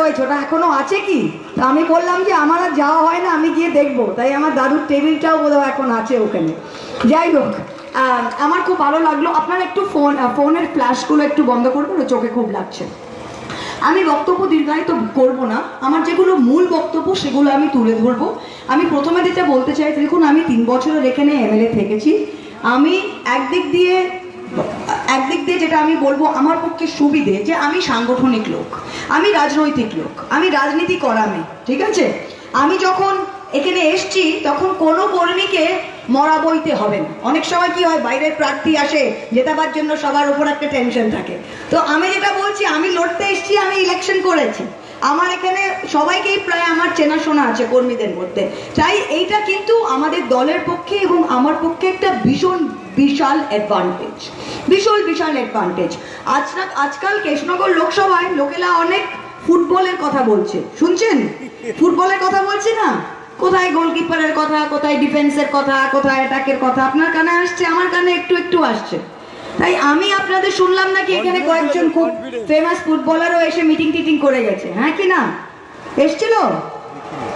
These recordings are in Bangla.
রয়েছে, ওটা এখনও আছে কি? তা আমি বললাম যে আমার আর যাওয়া হয় না, আমি গিয়ে দেখব। তাই আমার দাদুর টেবিলটাও বোধহয় এখন আছে ওখানে। যাই হোক আমার খুব ভালো লাগল। আপনার একটু ফোন ফোনের ফ্ল্যাশগুলো একটু বন্ধ করবেন চোখে খুব লাগছে। আমি বক্তব্য দীর্ঘায়িত করব না। আমার যেগুলো মূল বক্তব্য, সেগুলো আমি তুলে ধরবো। আমি প্রথমে যেটা বলতে চাই, দেখুন, আমি তিন বছরের এখানে এমএলএ থেকেছি। আমি একদিক দিয়ে একদিক দিয়ে যেটা আমি বলব আমার পক্ষে সুবিধে যে আমি সাংগঠনিক লোক, আমি রাজনৈতিক লোক, আমি রাজনীতি করামে, ঠিক আছে? আমি যখন এখানে এসছি, তখন কোনো কর্মীকে মরা বইতে হবে না। অনেক সময় কি হয়, বাইরের প্রার্থী আসে, জেতাবার জন্য সবার উপর একটা টেনশন থাকে। তো আমি যেটা বলছি, আমি লড়তে এসছি, আমি ইলেকশন করেছি। আমার এখানে সবাইকেই প্রায় আমার চেনাশোনা আছে কর্মীদের মধ্যে। তাই এইটা কিন্তু আমাদের দলের পক্ষে এবং আমার পক্ষে একটা ভীষণ বিশাল অ্যাডভান্টেজ বিশাল বিশাল অ্যাডভান্টেজ আজ আজকাল কৃষ্ণনগর লোকসভায় লোকেরা অনেক ফুটবলের কথা বলছে। শুনছেন? ফুটবলের কথা বলছি না? কোথায় গোলকিপারের কথা কোথায় ডিফেন্সের কথা কোথায় অ্যাটাকের কথা? আপনার কানে আসছে আমার কানে একটু একটু আসছে। তাই আমি আপনাদের শুনলাম নাকি এখানে কয়েকজন খুব ফেমাস ফুটবলারও এসে মিটিং টিটিং করে গেছে হ্যাঁ কি না? এসছিল?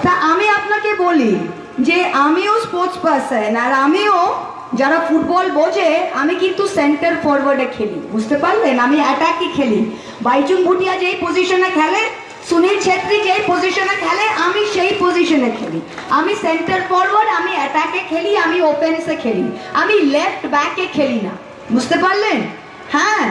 তা আমি আপনাকে বলি যে আমিও স্পোর্টস পার্সন আর আমিও যারা ফুটবল বোঝে, আমি কিন্তু সেন্টার ফরওয়ার্ডে খেলি, বুঝতে পারলেন? আমি অ্যাটাকই খেলি। বাইচুং ভুটিয়া যেই পজিশনে খেলে, সুনীল ছেত্রী যেই পজিশনে খেলে, আমি সেই পজিশনে খেলি। আমি সেন্টার ফরওয়ার্ড আমি অ্যাটাকে খেলি, আমি ওপেন্সে খেলি। আমি লেফট ব্যাকে খেলি না, বুঝতে পারলেন? হ্যাঁ।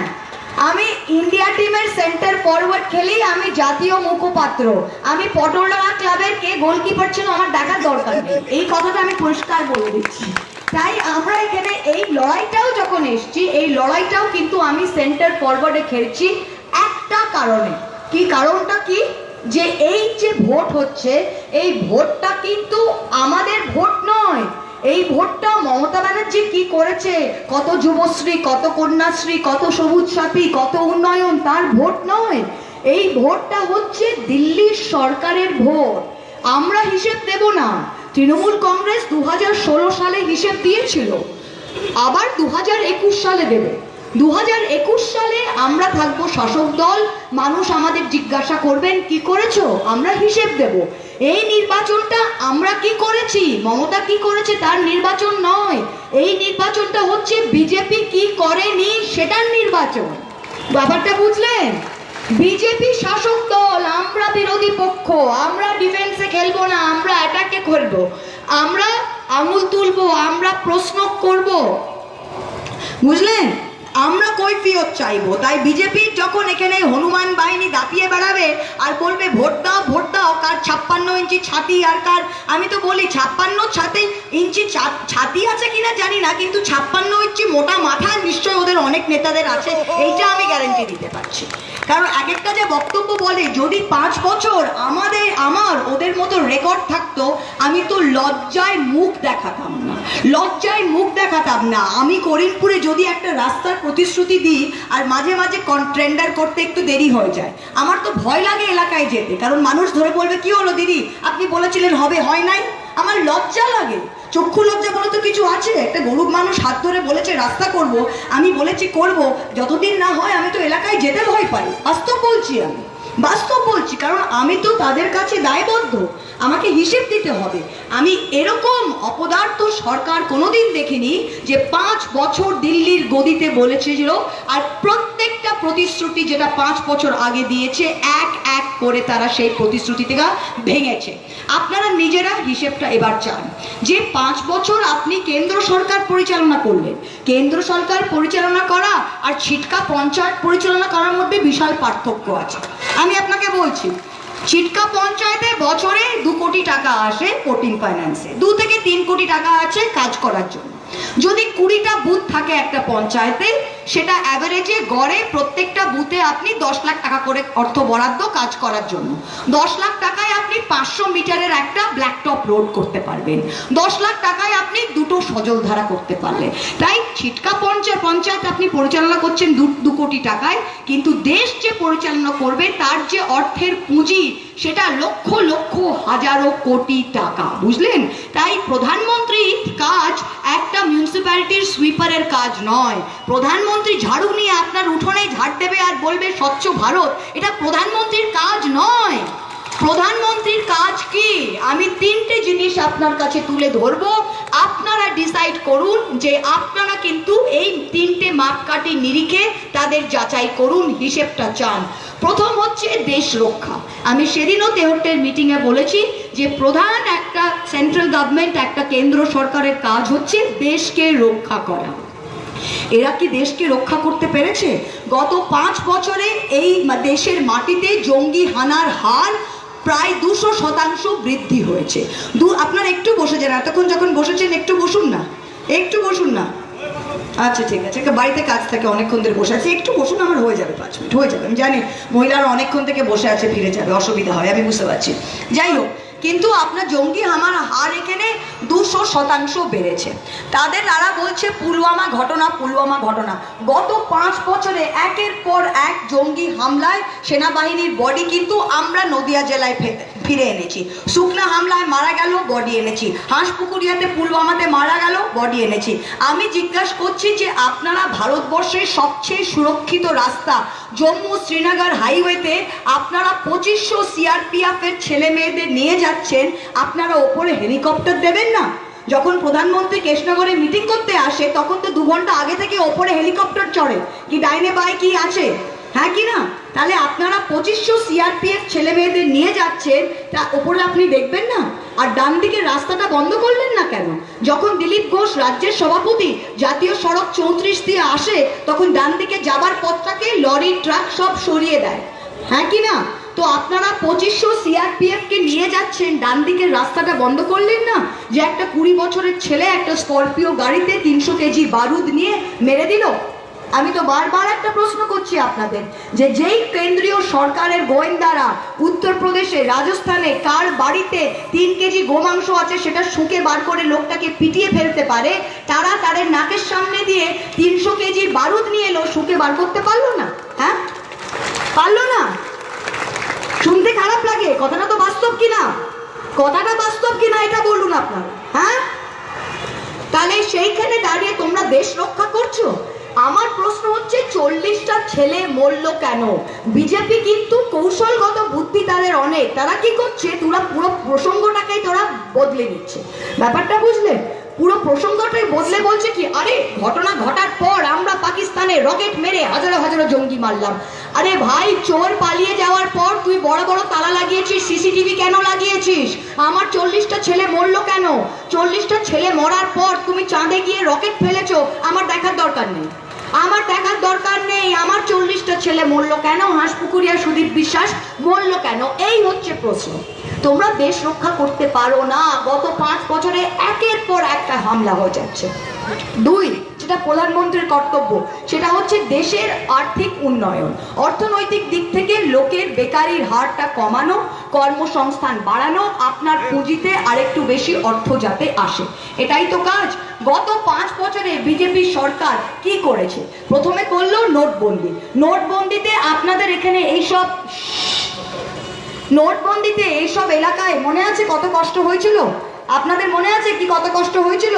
আমি ইন্ডিয়া টিমের সেন্টার ফরওয়ার্ড খেলি, আমি জাতীয় মুখপাত্র। আমি পটলডাঙ্গা ক্লাবের কে গোলকিপার ছিল, আমার দেখার দরকার নেই। এই কথাটা আমি পরিষ্কার বলে দিচ্ছি। তাই আমরা এখানে এই লড়াইটাও যখন এসছি, এই লড়াইটাও কিন্তু আমি সেন্টার ফরওয়ার্ডে খেলছি একটা কারণে। কি কারণটা কি? যে এই যে ভোট হচ্ছে, এই ভোটটা কিন্তু আমাদের ভোট নয়। এই ভোটটা মমতা ব্যানার্জি কি করেছে? কত যুবশ্রী, কত কন্যাশ্রী, কত সবুজ সাথী, কত উন্নয়ন, তার ভোট নয়। এই ভোটটা হচ্ছে দিল্লির সরকারের ভোট। আমরা হিসেব দেব না। তৃণমূল কংগ্রেস দু হাজার ষোলো সালে হিসেব দিয়েছিল। আবার দু হাজার একুশ সালে দেবে। দু হাজার একুশ সালে আমরা থাকব শাসক দল, মানুষ আমাদের জিজ্ঞাসা করবেন, কি করেছ? আমরা হিসেব দেব। এই নির্বাচনটা আমরা কি করেছি? মমতা কি করেছে? তার নির্বাচন নয়। এই নির্বাচনটা হচ্ছে বিজেপি কি করেনি? সেটার নির্বাচন। ব্যাপারটা বুঝলেন? বিজেপি শাসক দল, আমরা বিরোধী পক্ষ, আমরা ডিফেন্সে খেলব না, আমরা অ্যাটাকে খেলব। আমরা আঙুল তুলবো, আমরা প্রশ্ন করব। বুঝলেন? আমরা কৈফিয়ত চাইব। তাই বিজেপির যখন এখানে হনুমান বাহিনী দাপিয়ে বেড়াবে আর বলবে, ভোট দাও ভোট দাও, কার ছাপ্পান্ন ইঞ্চি ছাতি আর কার আমি তো বলি, ছাপ্পান্ন ছাতি, ইঞ্চি ছাতি আছে কিনা জানি না, কিন্তু ছাপ্পান্ন ইঞ্চি মোটা মাথা নিশ্চয় ওদের অনেক নেতাদের আছে, এইটা আমি গ্যারেন্টি দিতে পারছি। কারণ এক একটা যে বক্তব্য বলে, যদি পাঁচ বছর আমাদের, আমার, ওদের মতো রেকর্ড থাকতো, আমি তো লজ্জায় মুখ দেখাতাম না। লজ্জায় মুখ দেখাতাম না। আমি করিমপুরে যদি একটা রাস্তার প্রতিশ্রুতি দিই, আর মাঝে মাঝে ট্রেন্ডার করতে একটু দেরি হয়ে যায়। আমার তো ভয় লাগে এলাকায় যেতে, কারণ মানুষ ধরে বলবে, কি হলো দিদি? আপনি বলেছিলেন হবে, হয় নাই? আমার লজ্জা লাগে। চক্ষু লজ্জা বলে তো কিছু আছে। একটা গরিব মানুষ হাত ধরে বলেছে, রাস্তা করব। আমি বলেছি, করব। যতদিন না হয় আমি তো এলাকায় যেতে ভয় পাই। বাস্তব বলছি আমি। বাস্তব বলছি, কারণ আমি তো তাদের কাছে দায়বদ্ধ। আমাকে হিসেব দিতে হবে। আমি এরকম অপদার্থ সরকার কোনোদিন দেখিনি যে পাঁচ বছর দিল্লির গদিতে বলেছিল আর প্রত্যেকটা প্রতিশ্রুতি যেটা পাঁচ বছর আগে দিয়েছে, এক এক করে তারা সেই প্রতিশ্রুতি থেকে ভেঙেছে। আপনারা নিজেরা হিসেবটা এবার চান। যে পাঁচ বছর আপনি কেন্দ্র সরকার পরিচালনা করলেন, কেন্দ্র সরকার পরিচালনা করা আর ছিটকা পঞ্চায়েত পরিচালনা করার মধ্যে বিশাল পার্থক্য আছে। আমি আপনাকে বলছি চিটকা পঞ্চায়েতে বছরে দু কোটি টাকা আসে পোর্টিং ফাইন্যান্সে দু থেকে তিন কোটি টাকা আছে কাজ করার জন্য। যদি কুড়িটা বুথ থাকে একটা পঞ্চায়েতে, সেটা অ্যাভারেজে গড়ে প্রত্যেকটা বুথে আপনি দশ লাখ টাকা করে অর্থ বরাদ্দ কাজ করার জন্য। দশ লাখ টাকায় আপনি পাঁচশো মিটারের একটা ব্ল্যাকটপ রোড করতে পারবেন। দশ লাখ টাকায় আপনি দুটো সজলধারা করতে পারলেন তাই ছিটকা পঞ্চায়েত পঞ্চায়েত আপনি পরিচালনা করছেন দু দু কোটি টাকায়, কিন্তু দেশ যে পরিচালনা করবে তার যে অর্থের পুঁজি, সেটা লক্ষ লক্ষ হাজারো কোটি টাকা। বুঝলেন? তাই প্রধানমন্ত্রীর কাজ একটা মিউনিসিপ্যালিটির সুইপারের কাজ নয়। প্রধানমন্ত্রী ঝাড়ু নিয়ে আপনার উঠোনে ঝাড় দেবে আর বলবে স্বচ্ছ ভারত। এটা প্রধানমন্ত্রীর কাজ নয়। প্রধানমন্ত্রীর কাজ কি? আমি তিনটে জিনিস আপনার কাছে তুলে ধরবো। আপনারা ডিসাইড করুন যে আপনারা কিন্তু এই তিনটে মাপকাঠি নিরিখে তাদের যাচাই করুন, হিসেবটা চান। প্রথম হচ্ছে দেশ রক্ষা। আমি সেদিনও তেহট্টের মিটিংয়ে বলেছি যে প্রধান একটা সেন্ট্রাল গভর্নমেন্ট একটা কেন্দ্র সরকারের কাজ হচ্ছে দেশকে রক্ষা করা। এরা কি দেশকে রক্ষা করতে পেরেছে? গত পাঁচ বছরে এই দেশের মাটিতে জঙ্গি হানার হার প্রায় দুশো শতাংশ বৃদ্ধি হয়েছে। দু, আপনার একটু বসে যান, এতক্ষণ যখন বসেছেন, একটু বসুন না। একটু বসুন না। আচ্ছা ঠিক আছে। বাড়িতে কাজ থাকে, অনেকক্ষণ ধরে বসে আছে। একটু বসুন, আমার হয়ে যাবে পাঁচ মিনিট। হয়ে যাবে, আমি জানি। মহিলারা অনেকক্ষণ থেকে বসে আছে, ফিরে যাবে, অসুবিধা হয়, আমি বুঝতে পারছি। যাই হোক কিন্তু আপনার জঙ্গি হামার হার এখানে দুশো শতাংশ বেড়েছে। তাদের তারা বলছে, পুলওয়ামা ঘটনা পুলওয়ামা ঘটনা। গত পাঁচ বছরে একের পর এক জঙ্গি হামলায় সেনাবাহিনীর বডি কিন্তু আমরা নদিয়া জেলায় ফিরে এনেছি। শুকনা হামলায় মারা গেল, বডি এনেছি। হাঁসপুকুরিয়াতে, পুলওয়ামাতে মারা গেল, বডি এনেছি। আমি জিজ্ঞাসা করছি যে আপনারা ভারতবর্ষের সবচেয়ে সুরক্ষিত রাস্তা জম্মু শ্রীনগর হাইওয়েতে আপনারা পঁচিশশো সিআরপিএফের ছেলে মেয়েদের নিয়ে যাচ্ছেন? আপনারা ওপরে হেলিকপ্টার দেবেন না? যখন প্রধানমন্ত্রী কৃষ্ণনগরে মিটিং করতে আসে, তখন তো দু ঘণ্টা আগে থেকে ওপরে হেলিকপ্টার চড়ে। কি ডাইনে বাই কি আছে? হ্যাঁ কি না? তাহলে আপনারা পঁচিশশো সিআরপিএফ ছেলে মেয়েদের নিয়ে যাচ্ছেন, তা ওপরে আপনি দেখবেন না? আর ডান দিকের রাস্তাটা বন্ধ করলেন না কেন? যখন দিলীপ ঘোষ রাজ্যের সভাপতি, জাতীয় সড়ক চৌত্রিশ দিয়ে আসে, তখন ডান দিকে যাবার পথটাকে লরি, ট্রাক সব সরিয়ে দেয়। হ্যাঁ কি না? তো আপনারা পঁচিশশো সিআরপিএফ কে নিয়ে যাচ্ছেন, ডান দিকের রাস্তাটা বন্ধ করলেন না? যে একটা কুড়ি বছরের ছেলে একটা স্করপিও গাড়িতে তিনশো কেজি বারুদ নিয়ে মেরে দিল? আমি তো বারবার একটা প্রশ্ন করছি আপনাদের, যে যেই কেন্দ্রীয় সরকারের গোয়েন্দারা উত্তরপ্রদেশে, রাজস্থানে কার বাড়িতে তিন কেজি গোমাংস আছে সেটা শুকে বার করে লোকটাকে পিটিয়ে ফেলতে পারে, তারা তাদের নাকের সামনে দিয়ে তিনশো কেজি বারুদ নিয়ে এলো, শুকে বার করতে পারল না? হ্যাঁ? পারল না? শুনতে খারাপ লাগে, কথাটা তো বাস্তব কিনা? কথাটা বাস্তব কিনা এটা বলুন আপনার হ্যাঁ? তাহলে সেইখানে দাঁড়িয়ে তোমরা দেশ রক্ষা করছ? আমার প্রশ্ন হচ্ছে, চল্লিশটা ছেলে মরলো কেন? বিজেপি কিন্তু কৌশলগত বুদ্ধি তাদের অনেক, তারা কি করছে? তোরা পুরো প্রসঙ্গটাকেই তোরা বদলে নিচ্ছে। ব্যাপারটা বুঝলে? পুরো প্রসঙ্গটাই বদলে বলছে কি, আরে, ঘটনা ঘটার পর আমরা পাকিস্তানে রকেট মেরে হাজারো হাজারো জঙ্গি মারলাম। আরে ভাই, চোর পালিয়ে যাওয়ার পর তুই বড় বড় তালা লাগিয়েছিস, সিসিটিভি কেন লাগিয়েছিস? আমার চল্লিশটা ছেলে মরলো কেন? চল্লিশটা ছেলে মরার পর তুমি চাঁদে গিয়ে রকেট ফেলেছো, আমার দেখার দরকার নেই। আমার দেখার দরকার নেই, আমার চল্লিশটা ছেলে মরলো কেন? হাঁসপুকুরিয়া সুদীপ বিশ্বাস মরলো কেন? এই হচ্ছে প্রশ্ন। তোমরা দেশ রক্ষা করতে পারো না। গত পাঁচ বছরে একের পর একটা হামলা হয়ে যাচ্ছে। দুই, যেটা প্রধানমন্ত্রীর কর্তব্য, সেটা হচ্ছে দেশের আর্থিক উন্নয়ন। অর্থনৈতিক দিক থেকে লোকের বেকারির হারটা কমানো, কর্মসংস্থান বাড়ানো, আপনার পুঁজিতে আরেকটু বেশি অর্থ যাতে আসে। এটাই তো কাজ। গত পাঁচ বছরে বিজেপি সরকার কি করেছে? প্রথমে করল নোটবন্দি। নোটবন্দিতে আপনাদের এখানে এইসব নোটবন্দিতে এইসব এলাকায় মনে আছে কত কষ্ট হয়েছিল? আপনাদের মনে আছে কি কত কষ্ট হয়েছিল?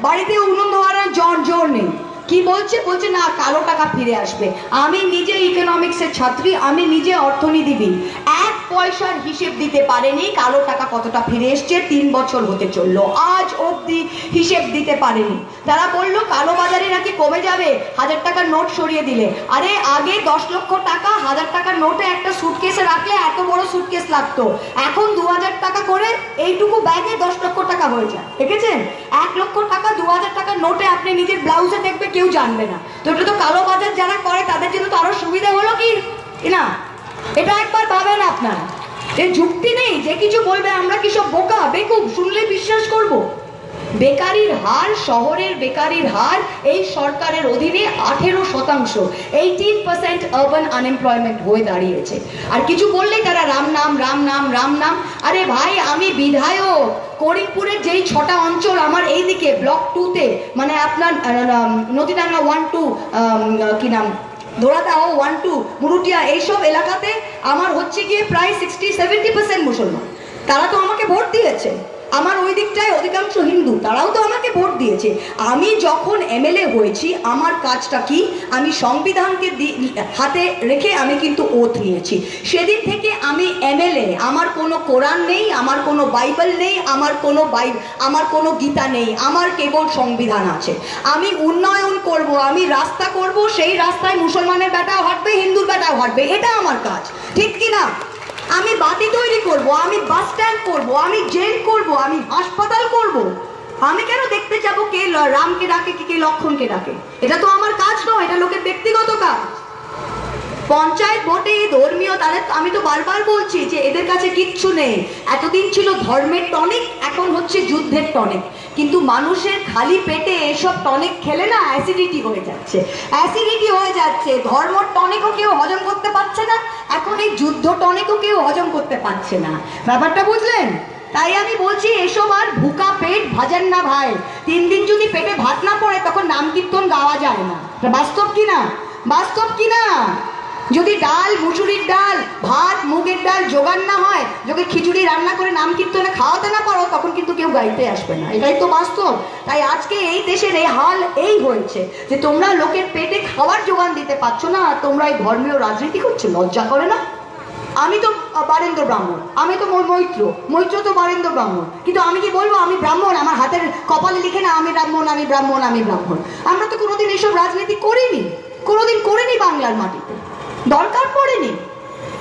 বাড়িতে উনুন ধোয়ানোর জ্বর জ্বর নেই। কি বলছে? বলছে, না কালো টাকা ফিরে আসবে। আমি নিজে ইকোনমিক্সের ছাত্রী, আমি নিজে অর্থনীতিবিদ। এক পয়সার হিসেব দিতে পারেনি কালো টাকা কতটা ফিরে এসছে তিন বছর হতে চলল। আজ অবধি হিসেব দিতে পারেনি। তারা বলল, কালো বাজারে নাকি কমে যাবে? হাজার টাকার নোট সরিয়ে দিলে। আরে, আগে দশ লক্ষ টাকা, হাজার টাকার নোটে একটা সুটকেসে রাখলে এত বড় সুটকেস লাগতো। এখন দু হাজার টাকা করে এইটুকু ব্যাগে দশ লক্ষ টাকা হয়ে যায়। দেখেছেন? এক লক্ষ টাকা, দু হাজার টাকার নোটে আপনি নিজের ব্লাউজে দেখবে কেউ জানবে না। তো এটা তো কালো বাজার যারা করে, তাদের জন্য তো আরও সুবিধা হলো কি? না, এটা একবার ভাবেন আপনারা। যে যুক্তি নেই যে কিছু বলবে, আমরা কি সব বোকা, বেকুব শুনলে বিশ্বাস করব। বেকারির হার, শহরের বেকারির হার এই সরকারের অধীনে আঠেরো শতাংশ এইটিন পার্সেন্ট আরবান আনএমপ্লয়মেন্ট হয়ে দাঁড়িয়েছে। আর কিছু বললেই তারা রাম নাম রাম নাম রাম নাম। আরে ভাই, আমি বিধায়ক। করিমপুরের যেই ছটা অঞ্চল আমার এইদিকে ব্লক টুতে মানে আপনার নদীডাঙ্গা ওয়ান টু কি নাম? ধোড়াদাও ওয়ান টু মুরুটিয়া, এইসব এলাকাতে আমার হচ্ছে গিয়ে প্রায় সিক্সটি সেভেন্টি পার্সেন্ট মুসলমান। তারা তো আমাকে ভোট দিয়েছে। আমার ওই দিকটায় অধিকাংশ হিন্দু, তারাও তো আমাকে ভোট দিয়েছে। আমি যখন এমএলএ হয়েছি, আমার কাজটা কি? আমি সংবিধানকে হাতে রেখে আমি কিন্তু ওথ নিয়েছি। সেদিন থেকে আমি এমএলএ, আমার কোনো কোরআন নেই, আমার কোনো বাইবেল নেই, আমার কোনো বাই আমার কোনো গীতা নেই, আমার কেবল সংবিধান আছে। আমি উন্নয়ন করব, আমি রাস্তা করব, সেই রাস্তায় মুসলমানের বেটাও হাঁটবে, হিন্দুর বেটাও হাঁটবে, এটা আমার কাজ। ঠিক কি না? আমি বাতি তৈরি করব, আমি বাস স্ট্যান্ড করব, আমি জেল করব, আমি হাসপাতাল করব। আমি কেন দেখতে যাব কে রামকে ডাকে কি কে লক্ষণকে ডাকে? এটা তো আমার কাজ নয়, এটা লোকের ব্যক্তিগত কাজ। পঞ্চায়েত ভোটে ধর্মীয় তাদের আমি তো বারবার বলছি যে এদের কাছে কিচ্ছু নেই। এতদিন ছিল ধর্মের টনিক এখন হচ্ছে যুদ্ধের টনিক কিন্তু মানুষের খালি পেটে এসব টনিক খেলে না অ্যাসিডিটি হয়ে যাচ্ছে। অ্যাসিডিটি হয়ে যাচ্ছে। ধর্ম টনিকও কেউ হজম করতে পারছে না। এখন এই যুদ্ধ টনিকও কেউ হজম করতে পারছে না। ব্যাপারটা বুঝলেন? তাই আমি বলছি এসব আর ভুকা পেট ভাজান না ভাই। তিন দিন যদি পেটে ভাত না পড়ে, তখন নাম কীর্তন গাওয়া যায় না। বাস্তব কি না? বাস্তব কি না? যদি ডাল, মুসুরির ডাল, ভাত, মুগের ডাল জোগান না হয়, যদি খিচুড়ি রান্না করে নাম কীর্তনে খাওয়াতে না পারো, তখন কিন্তু কেউ গাইতে আসবে না। এটাই তো বাস্তব। তাই আজকে এই দেশের এই হাল এই হয়েছে যে তোমরা লোকের পেটে খাবার জোগান দিতে পারছ না, আর তোমরা এই ধর্মীয় রাজনীতি করছ, লজ্জা করে না? আমি তো বারেন্দ্র ব্রাহ্মণ। আমি তো মৈত্র। মৈত্র তো বারেন্দ্র ব্রাহ্মণ। কিন্তু আমি কি বলব, আমি ব্রাহ্মণ, আমার হাতের কপালে লিখে না, আমি ব্রাহ্মণ আমি ব্রাহ্মণ আমি ব্রাহ্মণ। আমরা তো কোনোদিন এসব রাজনীতি করিনি। কোনোদিন করিনি বাংলার মাটিতে। দরকার পড়েনি।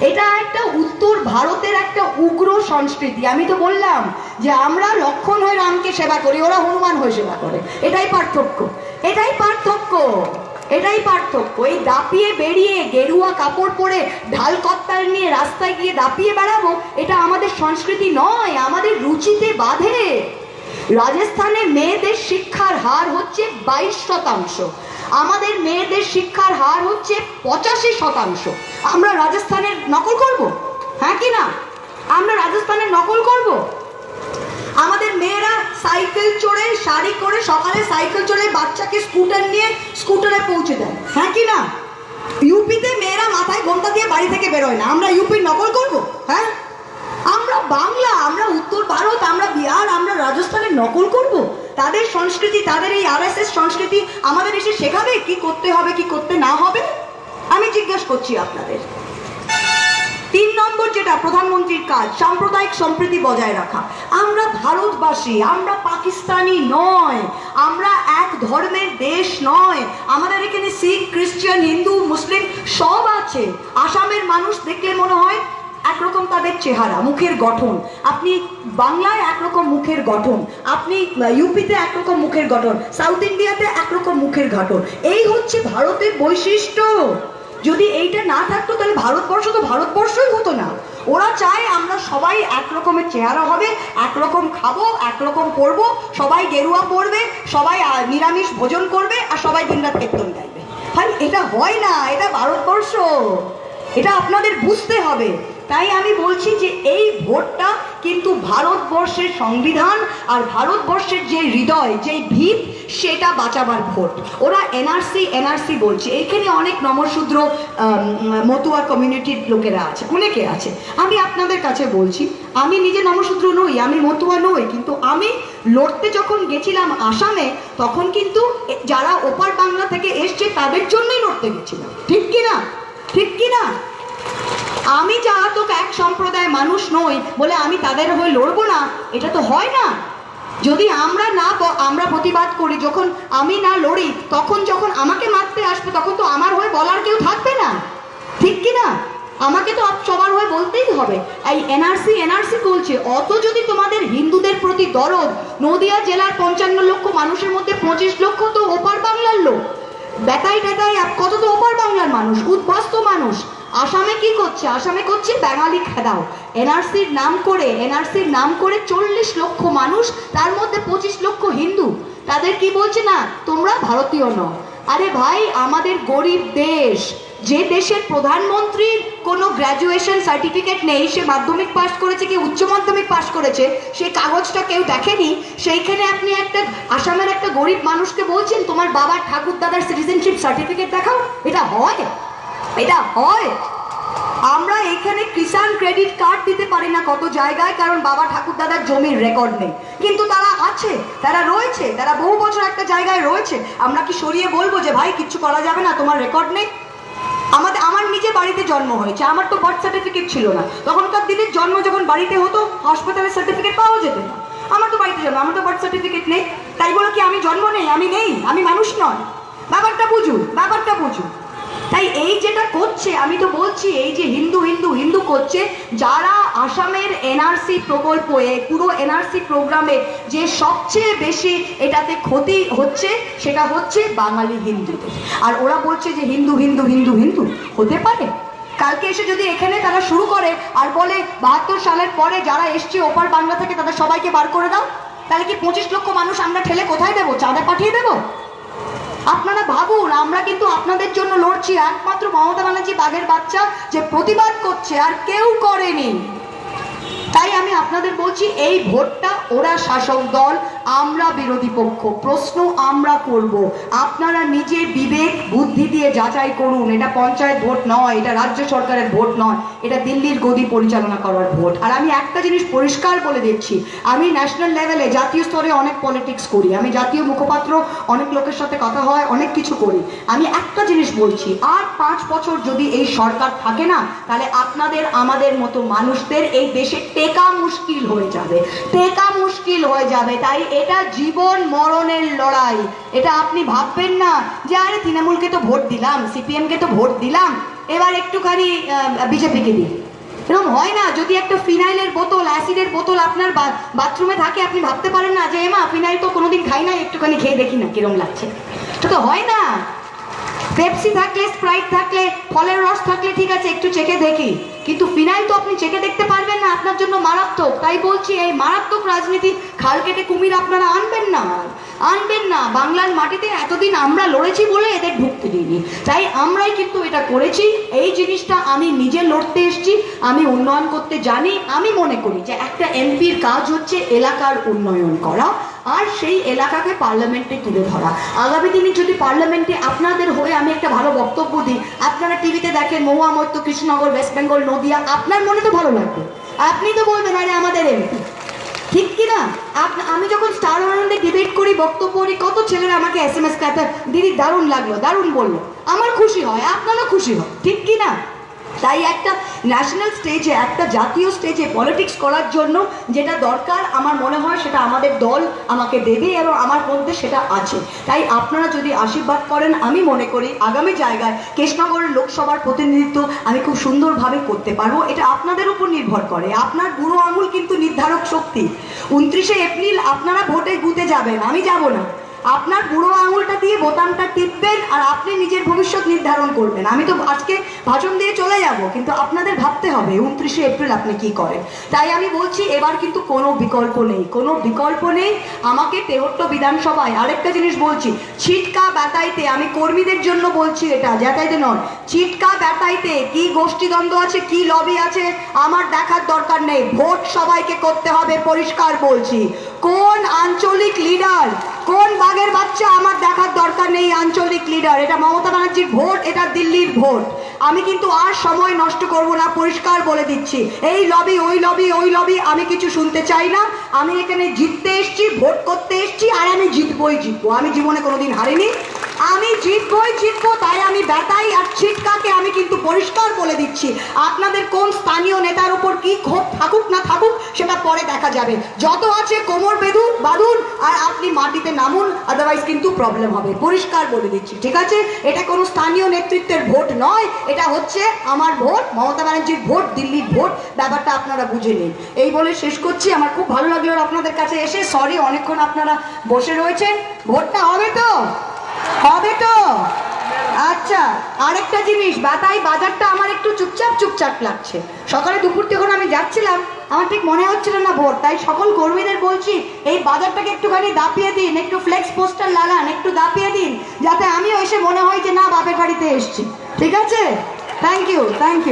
এটা একটা উত্তর ভারতের একটা উগ্র সংস্কৃতি। আমি তো বললাম যে আমরা লক্ষণ হয়ে রামকে সেবা করি, ওরা হনুমান হয়ে সেবা করে। এটাই পার্থক্য। এটাই পার্থক্য। এটাই পার্থক্য। এই দাপিয়ে বেরিয়ে গেরুয়া কাপড় পরে ঢাল কত্তার নিয়ে রাস্তায় গিয়ে দাপিয়ে বেড়াবো, এটা আমাদের সংস্কৃতি নয়, আমাদের রুচিতে বাধে। রাজস্থানে মেয়েদের শিক্ষার হার হচ্ছে বাইশ শতাংশ। আমাদের মেয়েদের শিক্ষার হার হচ্ছে পঁচাশি শতাংশ। আমরা রাজস্থানের নকল করব? হ্যাঁ কি না? আমরা রাজস্থানের নকল করব? আমাদের মেয়েরা সাইকেল চড়ে, শাড়ি করে সকালে সাইকেল চড়ে বাচ্চাকে স্কুটার নিয়ে স্কুটারে পৌঁছে দেয়। হ্যাঁ কি না? ইউপিতে মেয়েরা মাথায় ঘোমটা দিয়ে বাড়ি থেকে বেরোয় না। আমরা ইউপির নকল করব? হ্যাঁ? আমরা বাংলা, আমরা উত্তর ভারত, আমরা বিহার, আমরা রাজস্থানের নকল করব? তাদের সংস্কৃতি, তাদের এই আরএসএস সংস্কৃতি আমাদের এসে শেখাবে কি করতে হবে, কি করতে না হবে? আমি জিজ্ঞেস করছি আপনাদের। তিন নম্বর যেটা প্রধানমন্ত্রীর কাজ, সাম্প্রদায়িক সম্প্রীতি বজায় রাখা। আমরা ভারতবাসী, আমরা পাকিস্তানি নয়, আমরা এক ধর্মের দেশ নয়। আমাদের এখানে শিখ, খ্রিস্টান, হিন্দু, মুসলিম সব আছে। আসামের মানুষ দেখলে মনে হয় একরকম তাদের চেহারা, মুখের গঠন। আপনি বাংলায় একরকম মুখের গঠন, আপনি ইউপিতে একরকম মুখের গঠন, সাউথ ইন্ডিয়াতে একরকম মুখের গঠন এই হচ্ছে ভারতের বৈশিষ্ট্য। যদি এইটা না থাকতো, তাহলে ভারতবর্ষ তো ভারতবর্ষই হতো না। ওরা চায় আমরা সবাই এক রকমের চেহারা হবে, একরকম খাব, একরকম পরবো, সবাই গেরুয়া পরবে, সবাই নিরামিষ ভোজন করবে, আর সবাই দিনরাত কীর্তন গাইবে। ভাই, এটা হয় না, এটা ভারতবর্ষ। এটা আপনাদের বুঝতে হবে। তাই আমি বলছি যে এই ভোটটা কিন্তু ভারতবর্ষের সংবিধান আর ভারতবর্ষের যে হৃদয় যে ভিত, সেটা বাঁচাবার ভোট। ওরা এনআরসি এনআরসি বলছে। এখানে অনেক নমশূদ্র মতুয়া কমিউনিটির লোকেরা আছে, অনেকে আছে। আমি আপনাদের কাছে বলছি, আমি নিজে নমশূদ্র নই, আমি মতুয়া নই, কিন্তু আমি লড়তে যখন গেছিলাম আসামে, তখন কিন্তু যারা ওপার বাংলা থেকে এসছে, তাদের জন্যই লড়তে গেছিলাম। ঠিক কি না ঠিক কি না আমি যাহাতক এক সম্প্রদায় মানুষ নই বলে আমি তাদের হয়ে লড়বো না, এটা তো হয় না। যদি আমরা না আমরা প্রতিবাদ করি, যখন আমি না লড়ি, তখন যখন আমাকে মারতে আসবে, তখন তো আমার হয়ে বলার কেউ থাকবে না। ঠিক কি না? আমাকে তো সবার হয়ে বলতেই হবে। এই এনআরসি এনআরসি বলছে অত যদি তোমাদের হিন্দুদের প্রতি দরদ, নদিয়া জেলার পঞ্চান্ন লক্ষ মানুষের মধ্যে পঁচিশ লক্ষ তো ওপার বাংলার লোক। বেতাই টেতাই কত তো ওপার বাংলার মানুষ, উদ্বাস্ত মানুষ। আসামে কি করছে? আসামে করছে বাঙালি খেদাও। এনআরসির নাম করে এনআরসির নাম করে চল্লিশ লক্ষ মানুষ, তার মধ্যে পঁচিশ লক্ষ হিন্দু। তাদের কি বলছে না? তোমরা ভারতীয় নও। আরে ভাই, আমাদের গরিব দেশ। যে দেশের প্রধানমন্ত্রীর কোনো গ্র্যাজুয়েশন সার্টিফিকেট নেই, সে মাধ্যমিক পাশ করেছে কি উচ্চ মাধ্যমিক পাশ করেছে সেই কাগজটা কেউ দেখেনি? সেইখানে আপনি একটা আসামের একটা গরিব মানুষকে বলছেন, তোমার বাবার ঠাকুর দাদার সিটিজেনশিপ সার্টিফিকেট দেখাও? এটা হয়? এটা হয়? আমরা এখানে কিষাণ ক্রেডিট কার্ড দিতে পারি না কত জায়গায়, কারণ বাবা ঠাকুর দাদার জমির রেকর্ড নেই। কিন্তু তারা আছে, তারা রয়েছে, তারা বহু বছর একটা জায়গায় রয়েছে। আমরা কি সরিয়ে বলব যে, ভাই, কিচ্ছু করা যাবে না, তোমার রেকর্ড নেই? আমাদের, আমার নিজে বাড়িতে জন্ম হয়েছে, আমার তো বার্থ সার্টিফিকেট ছিল না। তখনকার দিনের জন্ম যখন বাড়িতে হতো হাসপাতালের সার্টিফিকেট পাওয়া যেত না। আমার তো বাড়িতে জন্ম, আমার তো বার্থ সার্টিফিকেট নেই। তাই বলে কি, আমি জন্ম নেই, আমি নেই, আমি মানুষ নয়। ব্যাপারটা বুঝুন ব্যাপারটা বুঝুন। তাই এই যেটা করছে, আমি তো বলছি, এই যে হিন্দু হিন্দু হিন্দু করছে, যারা আসামের এনআরসি প্রকল্প পুরো এনআরসি প্রোগ্রামে যে সবচেয়ে বেশি এটাতে ক্ষতি হচ্ছে, সেটা হচ্ছে বাঙালি হিন্দুদের। আর ওরা বলছে যে হিন্দু হিন্দু হিন্দু হিন্দু, হতে পারে। কালকে এসে যদি এখানে তারা শুরু করে আর বলে বাহাত্তর সালের পরে যারা এসছে ওপার বাংলা থেকে তাদের সবাইকে বার করে দাও, তাহলে কি পঁচিশ লক্ষ মানুষ আমরা ঠেলে কোথায় দেবো? চাঁদা পাঠিয়ে দেবো? আপনারা ভাবুন, আমরা কিন্তু আপনাদের জন্য লড়ছি। একমাত্র মমতা ব্যানার্জি বাঘের বাচ্চা যে প্রতিবাদ করছে আর কেউ করেনি। তাই আমি আপনাদের বলছি, এই ভোটটা ওরা শাসক দল আমরা বিরোধী পক্ষ, প্রশ্ন আমরা করব। আপনারা নিজে বিবেক, বুদ্ধি দিয়ে যাচাই করুন। এটা পঞ্চায়েত ভোট নয়, এটা রাজ্য সরকারের ভোট নয়, এটা দিল্লির গদি পরিচালনা করার ভোট। আর আমি একটা জিনিস পরিষ্কার বলে দিচ্ছি, আমি ন্যাশনাল লেভেলে জাতীয় স্তরে অনেক পলিটিক্স করি। আমি জাতীয় মুখপাত্র, অনেক লোকের সাথে কথা হয়, অনেক কিছু করি। আমি একটা জিনিস বলছি, আর পাঁচ বছর যদি এই সরকার থাকে না, তাহলে আপনাদের, আমাদের মতো মানুষদের এই দেশে টেকা মুশকিল হয়ে যাবে। টেকা মুশকিল হয়ে যাবে, তাই এটা জীবন মরণের লড়াই। এটা আপনি ভাববেন না যে, আরে, তৃণমূলকে তো ভোট দিলাম, সিপিএমকে তো ভোট দিলাম। এবার একটুখানি বিজেপিকে দিই। এরকম হয় না। যদি একটা ফিনাইলের বোতল, অ্যাসিডের বোতল আপনার বাথরুমে থাকে, আপনি ভাবতে পারেন না যে এমা ফিনাইল তো কোনোদিন খাই না একটুখানি খেয়ে দেখি না, কিরম লাগছে। তো হয় না। পেপসি থাকলে স্প্রাইট থাকলে, ফলের রস থাকলে ঠিক আছে, একটু চেখে দেখি। কিন্তু ফিনাইল তো আপনি চেখে দেখতে পারবেন না, আপনার জন্য মারাত্মক। তাই বলছি, এই মারাত্মক রাজনীতি খাল কেটে কুমির আপনারা আনবেন না। আনবেন না, বাংলার মাটিতে এতদিন আমরা লড়েছি বলে এদের ঢুকতে দিইনি। তাই আমরাই কিন্তু এটা করেছি, এই জিনিসটা আমি নিজে লড়তে এসেছি, আমি উন্নয়ন করতে জানি, আমি মনে করি যে একটা এমপির কাজ হচ্ছে এলাকার উন্নয়ন করা। আর সেই এলাকাকে পার্লামেন্টে তুলে ধরা। আগামী দিনে যদি পার্লামেন্টে আপনাদের হয়ে আমি একটা ভালো বক্তব্য দিই, আপনারা টিভিতে দেখেন মহুয়া মৈত্র, কৃষ্ণনগর, ওয়েস্ট বেঙ্গল, নদিয়া, আপনার মনে তো ভালো লাগবে। আপনি তো বলবেন, আরে আমাদের এমপি। ঠিক কি না? আপ- আমি যখন স্টার আনন্দে ডিবেট করি, বক্তব্য করি, কত ছেলেরা আমাকে এস এম এস দিদি, দারুণ লাগল, দারুণ বলল। আমার খুশি হয়, আপনারও খুশি হয়। ঠিক কি না? তাই একটা ন্যাশনাল স্টেজে একটা জাতীয় স্টেজে পলিটিক্স করার জন্য যেটা দরকার, আমার মনে হয় সেটা আমাদের দল আমাকে দেবে এবং আমার মধ্যে সেটা আছে। তাই আপনারা যদি আশীর্বাদ করেন, আমি মনে করি আগামী জায়গায় কৃষ্ণনগরের লোকসভার প্রতিনিধিত্ব আমি খুব সুন্দরভাবে করতে পারব। এটা আপনাদের উপর নির্ভর করে। আপনার বুড়ো আঙুল কিন্তু নির্ধারক শক্তি। উনত্রিশে এপ্রিল আপনারা ভোটে বুথে যাবেন, আমি যাব না। আপনার বুড়ো আঙুলটা দিয়ে বোতামটা টিপবেন আর আপনি নিজের ভবিষ্যৎ নির্ধারণ করবেন। আমি তো আজকে ভাষণ দিয়ে চলে যাব, কিন্তু আপনাদের ভাবতে হবে উনত্রিশে এপ্রিল আপনি কি করেন। তাই আমি বলছি, এবার কিন্তু কোনো বিকল্প নেই, কোনো বিকল্প নেই। আমাকে তেহট্ট বিধানসভায় আরেকটা জিনিস বলছি, ছিটকা ব্যাতাইতে আমি কর্মীদের জন্য বলছি এটা যাতাইতে নয়। ছিটকা ব্যাতাইতে কি গোষ্ঠীদ্বন্দ্ব আছে, কি লবি আছে, আমার দেখার দরকার নেই। ভোট সবাইকে করতে হবে, পরিষ্কার বলছি। কোন আঞ্চলিক লিডার কোন বাঘের বাচ্চা আমার দেখার দরকার নেই আঞ্চলিক লিডার এটা মমতা ব্যানার্জির ভোট, এটা দিল্লির ভোট। আমি কিন্তু আর সময় নষ্ট করব না, পরিষ্কার বলে দিচ্ছি। এই লবি ওই লবি ওই লবি আমি কিছু শুনতে চাই না। আমি এখানে জিততে এসছি, ভোট করতে এসছি, আর আমি জিতবই জিতবো। আমি জীবনে কোনোদিন হারিনি। আমি জিতবই জিতবো, তাই আমি ব্যাটাই, আর ছিটকাকে আমি কিন্তু পরিষ্কার বলে দিচ্ছি। আপনাদের কোন স্থানীয় নেতার উপর কি ক্ষোভ থাকুক না থাকুক, সেটা পরে দেখা যাবে। যত আছে কোমর বেঁধুন, বাঁধুন, আর আপনি মাটিতে নামুন আদারওয়াইজ কিন্তু প্রবলেম হবে। পরিষ্কার বলে দিচ্ছি, ঠিক আছে? এটা কোনো স্থানীয় নেতৃত্বের ভোট নয়, এটা হচ্ছে আমার ভোট, মমতা ব্যানার্জির ভোট, দিল্লির ভোট, ব্যাপারটা আপনারা বুঝে নিন। এই বলে শেষ করছি, আমার খুব ভালো লাগল আপনাদের কাছে এসে। সরি অনেকক্ষণ আপনারা বসে রয়েছেন। ভোটটা হবে তো? হবে তো? আচ্ছা আরেকটা জিনিস, বাতাই বাজারটা আমার একটু চুপচাপ চুপচাপ লাগছে। সকালে দুপুর যখন আমি যাচ্ছিলাম, আমার ঠিক মনে হচ্ছিল না ভোর, তাই সকল কর্মীদের বলছি, এই বাজারটাকে একটুখানি দাপিয়ে দিন, একটু ফ্লেক্স পোস্টার লাগান, একটু দাপিয়ে দিন, যাতে আমিও এসে মনে হয় যে না, বাপের বাড়িতে এসছি। ঠিক আছে? Thank you thank you